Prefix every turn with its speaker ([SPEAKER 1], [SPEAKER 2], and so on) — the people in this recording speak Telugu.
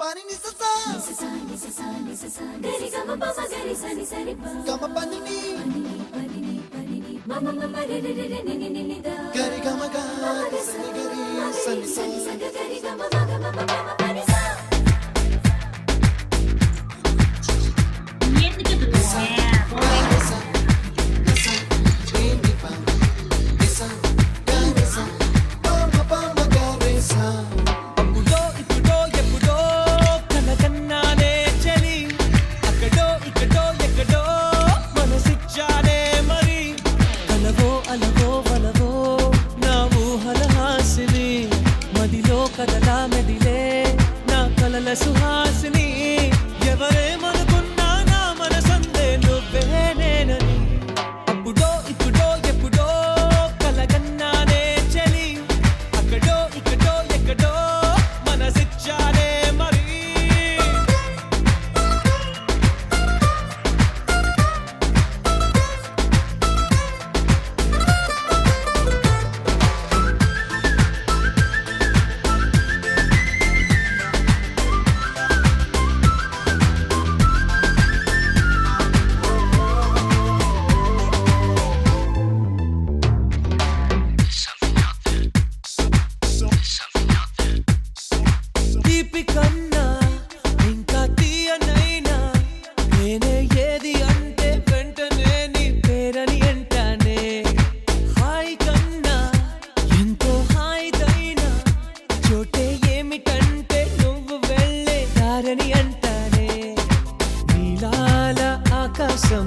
[SPEAKER 1] పని నిససా గమ పనిని. గరి గమ గరి సని గరి సని సా.
[SPEAKER 2] ఎందుకు
[SPEAKER 3] మదిలో మెదిలే నా కలల సుహాసిని. దీపికన్నా ఇంకా తీయనైనా నేనే ఏది అంటే వెంటనే పేరని అంటానే. హాయ్ కన్నా ఎంతో హాయిదైనా చోటే ఏమిటంటే నువ్వు వెళ్ళే దారని అంటానే. నీలాల ఆకాశం